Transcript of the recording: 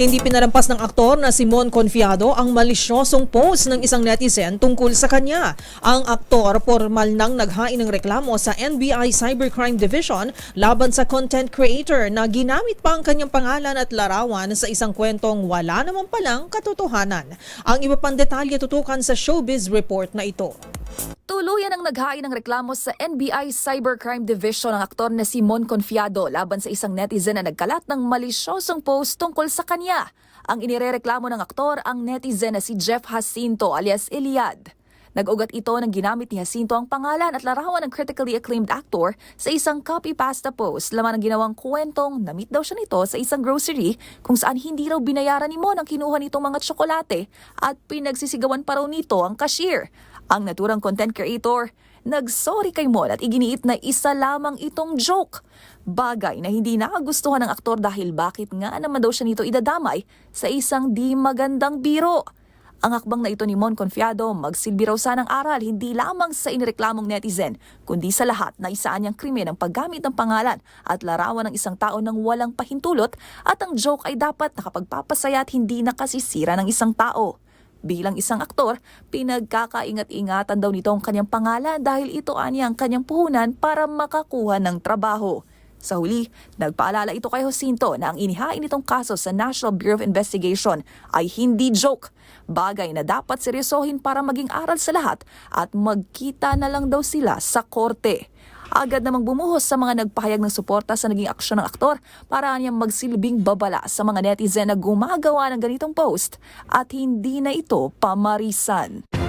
Hindi pinarampas ng aktor na Simon Confiado ang malisyosong post ng isang netizen tungkol sa kanya. Ang aktor formal nang naghain ng reklamo sa NBI Cybercrime Division laban sa content creator na ginamit pa ang kanyang pangalan at larawan sa isang kwentong wala naman palang katotohanan. Ang iba pang detalye tutukan sa showbiz report na ito. Tuluyan ang naghain ng reklamo sa NBI Cybercrime Division ang aktor na Simon Confiado laban sa isang netizen na nagkalat ng malisyosong post tungkol sa kanya. Ang inirereklamo ng aktor ang netizen na si Jeff Jacinto alias Iliad. Nag-ugat ito ng ginamit ni Jacinto ang pangalan at larawan ng critically acclaimed actor sa isang copy-pasta post laman ng ginawang kwentong na-meet daw siya nito sa isang grocery kung saan hindi raw binayaran ni Mon ang kinuha nitong mga tsokolate at pinagsisigawan pa raw nito ang cashier. Ang naturang content creator, nagsorry kay Mon at iginiit na isa lamang itong joke. Bagay na hindi nakagustuhan ng aktor dahil bakit nga naman daw siya nito idadamay sa isang di magandang biro. Ang hakbang na ito ni Mon Confiado magsilbi raw sanang aral hindi lamang sa inireklamong netizen, kundi sa lahat na isaan niyang krimen ang paggamit ng pangalan at larawan ng isang tao ng walang pahintulot at ang joke ay dapat nakapagpapasaya at hindi nakasisira ng isang tao. Bilang isang aktor, pinagkakaingat-ingatan daw nito ang kanyang pangalan dahil ito anya ang kanyang puhunan para makakuha ng trabaho. Sa huli, nagpaalala ito kay Jacinto na ang inihain nitong kaso sa National Bureau of Investigation ay hindi joke. Bagay na dapat seryosohin para maging aral sa lahat at magkita na lang daw sila sa korte. Agad namang bumuhos sa mga nagpahayag ng suporta sa naging aksyon ng aktor para niyang magsilbing babala sa mga netizen na gumagawa ng ganitong post at hindi na ito pamarisan.